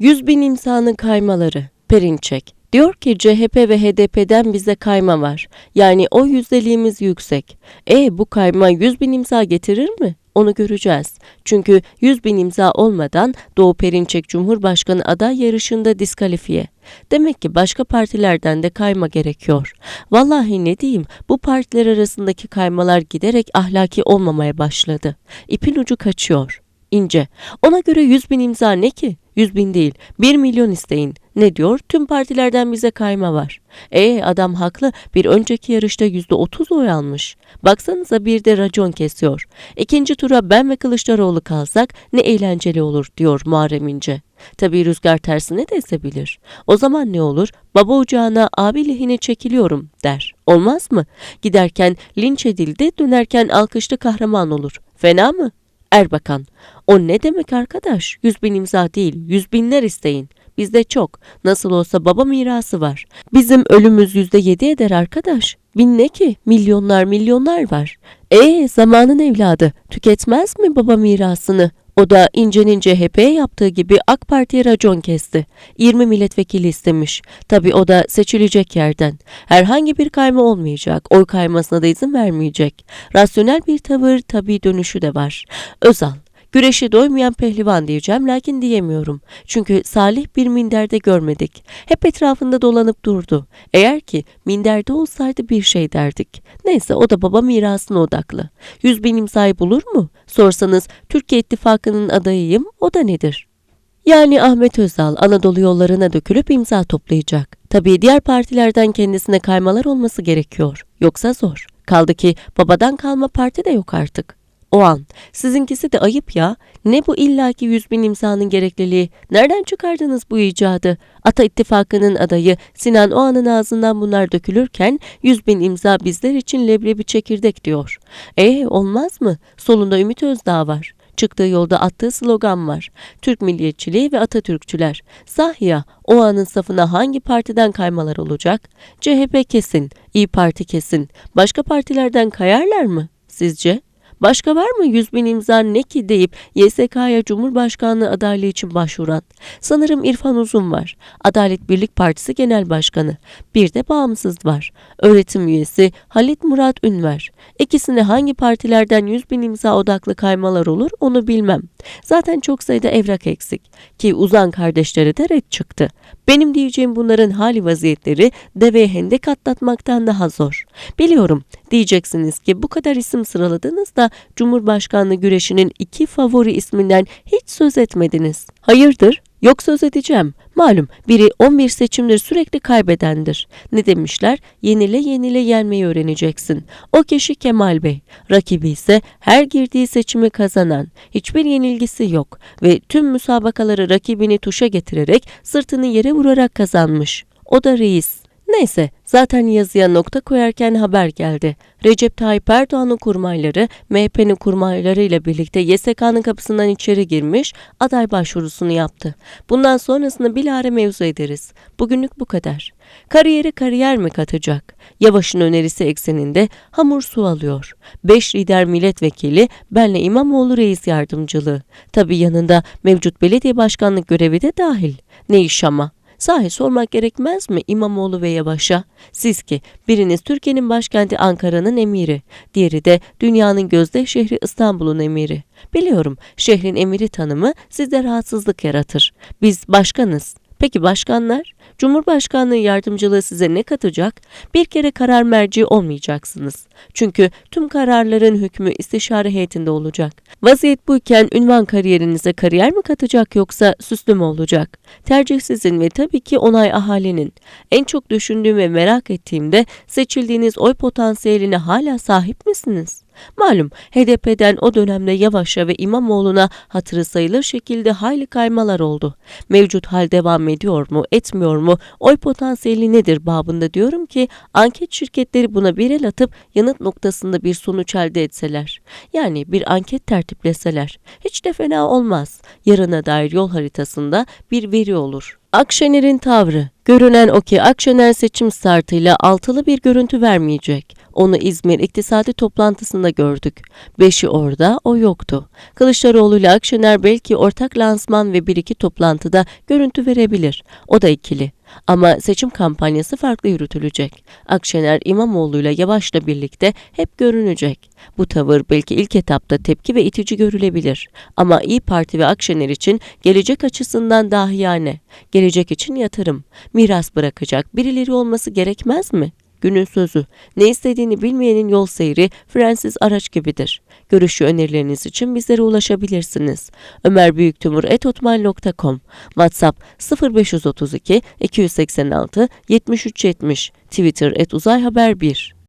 100 bin imzanın kaymaları. Perinçek. Diyor ki CHP ve HDP'den bize kayma var. Yani o yüzdeliğimiz yüksek. E bu kayma 100 bin imza getirir mi? Onu göreceğiz. Çünkü 100 bin imza olmadan Doğu Perinçek Cumhurbaşkanı aday yarışında diskalifiye. Demek ki başka partilerden de kayma gerekiyor. Vallahi ne diyeyim bu partiler arasındaki kaymalar giderek ahlaki olmamaya başladı. İpin ucu kaçıyor. İnce. Ona göre 100 bin imza ne ki? 100 bin değil, 1 milyon isteyin. Ne diyor? Tüm partilerden bize kayma var. E adam haklı. Bir önceki yarışta %30 oy almış. Baksanıza bir de racon kesiyor. İkinci tura ben ve Kılıçdaroğlu kalsak ne eğlenceli olur diyor Muharrem İnce. Tabii rüzgar tersine de esebilir. O zaman ne olur? Baba ocağına abi lehine çekiliyorum der. Olmaz mı? Giderken linç edildi, dönerken alkışlı kahraman olur. Fena mı? Erbakan. O ne demek arkadaş? Yüz bin imza değil, yüz binler isteyin. Bizde çok. Nasıl olsa baba mirası var. Bizim ölümümüz yüzde yedi eder arkadaş. Bin ne ki? Milyonlar milyonlar var. E zamanın evladı. Tüketmez mi baba mirasını? O da İnce'nin CHP'ye yaptığı gibi AK Parti'ye racon kesti. 20 milletvekili istemiş. Tabii o da seçilecek yerden. Herhangi bir kayma olmayacak. Oy kaymasına da izin vermeyecek. Rasyonel bir tavır tabii dönüşü de var. Özal. Güreşe doymayan pehlivan diyeceğim lakin diyemiyorum. Çünkü Salih bir minderde görmedik. Hep etrafında dolanıp durdu. Eğer ki minderde olsaydı bir şey derdik. Neyse o da baba mirasına odaklı. Yüz bin imzayı bulur mu? Sorsanız Türkiye İttifakı'nın adayıyım o da nedir? Yani Ahmet Özal Anadolu yollarına dökülüp imza toplayacak. Tabii diğer partilerden kendisine kaymalar olması gerekiyor. Yoksa zor. Kaldı ki babadan kalma parti de yok artık. O an. Sizinkisi de ayıp ya. Ne bu illaki yüz bin imzanın gerekliliği? Nereden çıkardınız bu icadı? Ata İttifakı'nın adayı Sinan Oğan'ın ağzından bunlar dökülürken yüz bin imza bizler için leblebi çekirdek diyor. E olmaz mı? Solunda Ümit Özdağ var. Çıktığı yolda attığı slogan var. Türk milliyetçiliği ve Atatürkçüler. Sahya o anın safına hangi partiden kaymalar olacak? CHP kesin, İyi Parti kesin. Başka partilerden kayarlar mı? Sizce? Başka var mı 100 bin imza ne ki deyip YSK'ya Cumhurbaşkanlığı adaylığı için başvuran? Sanırım İrfan Uzun var. Adalet Birlik Partisi Genel Başkanı. Bir de bağımsız var. Öğretim üyesi Halit Murat Ünver. İkisine hangi partilerden 100 bin imza odaklı kaymalar olur onu bilmem. Zaten çok sayıda evrak eksik. Ki Uzan kardeşleri de red çıktı. Benim diyeceğim bunların hali vaziyetleri deveye hendek atlatmaktan daha zor. Biliyorum diyeceksiniz ki bu kadar isim sıraladınız da Cumhurbaşkanlığı güreşinin iki favori isminden hiç söz etmediniz. Hayırdır? Yok söz edeceğim. Malum biri 11 seçimdir sürekli kaybedendir. Ne demişler? Yenile yenile yenmeyi öğreneceksin. O kişi Kemal Bey. Rakibi ise her girdiği seçimi kazanan. Hiçbir yenilgisi yok ve tüm müsabakaları rakibini tuşa getirerek sırtını yere vurarak kazanmış. O da reis. Neyse zaten yazıya nokta koyarken haber geldi. Recep Tayyip Erdoğan'ın kurmayları MHP'nin kurmayları ile birlikte YSK'nın kapısından içeri girmiş aday başvurusunu yaptı. Bundan sonrasını bilahare mevzu ederiz. Bugünlük bu kadar. Kariyeri kariyer mi katacak? Yavaş'ın önerisi ekseninde hamur su alıyor. Beş lider milletvekili benle İmamoğlu reis yardımcılığı. Tabi yanında mevcut belediye başkanlık görevi de dahil. Ne iş ama? Sahi sormak gerekmez mi İmamoğlu ve Yavaş'a? Siz ki biriniz Türkiye'nin başkenti Ankara'nın emiri, diğeri de dünyanın gözde şehri İstanbul'un emiri. Biliyorum şehrin emiri tanımı sizde rahatsızlık yaratır. Biz başkanız. Peki başkanlar? Cumhurbaşkanlığı yardımcılığı size ne katacak? Bir kere karar merci olmayacaksınız. Çünkü tüm kararların hükmü istişare heyetinde olacak. Vaziyet buyken ünvan kariyerinize kariyer mi katacak yoksa süslü mü olacak? Tercih sizin ve tabii ki onay ahalinin. En çok düşündüğüm ve merak ettiğimde seçildiğiniz oy potansiyeline hala sahip misiniz? Malum HDP'den o dönemde Yavaş'a ve İmamoğlu'na hatırı sayılır şekilde hayli kaymalar oldu. Mevcut hal devam ediyor mu, etmiyor mu, oy potansiyeli nedir babında diyorum ki anket şirketleri buna bir el atıp yanıt noktasında bir sonuç elde etseler. Yani bir anket tertipleseler. Hiç de fena olmaz. Yarına dair yol haritasında bir veri olur. Akşener'in tavrı. Görünen o ki Akşener seçim startıyla altılı bir görüntü vermeyecek. Onu İzmir iktisadi toplantısında gördük. Beşi orada, o yoktu. Kılıçdaroğlu ile Akşener belki ortak lansman ve bir iki toplantıda görüntü verebilir. O da ikili. Ama seçim kampanyası farklı yürütülecek. Akşener İmamoğlu'yla Yavaş'la birlikte hep görünecek. Bu tavır belki ilk etapta tepki ve itici görülebilir. Ama İyi Parti ve Akşener için gelecek açısından dahiyane. Gelecek için yatırım. Miras bırakacak birileri olması gerekmez mi? Günün sözü. Ne istediğini bilmeyenin yol seyri frensiz araç gibidir. Görüşü önerileriniz için bizlere ulaşabilirsiniz. Ömer Büyüktömür.com WhatsApp 0532 286 7370 Twitter et uzay haber 1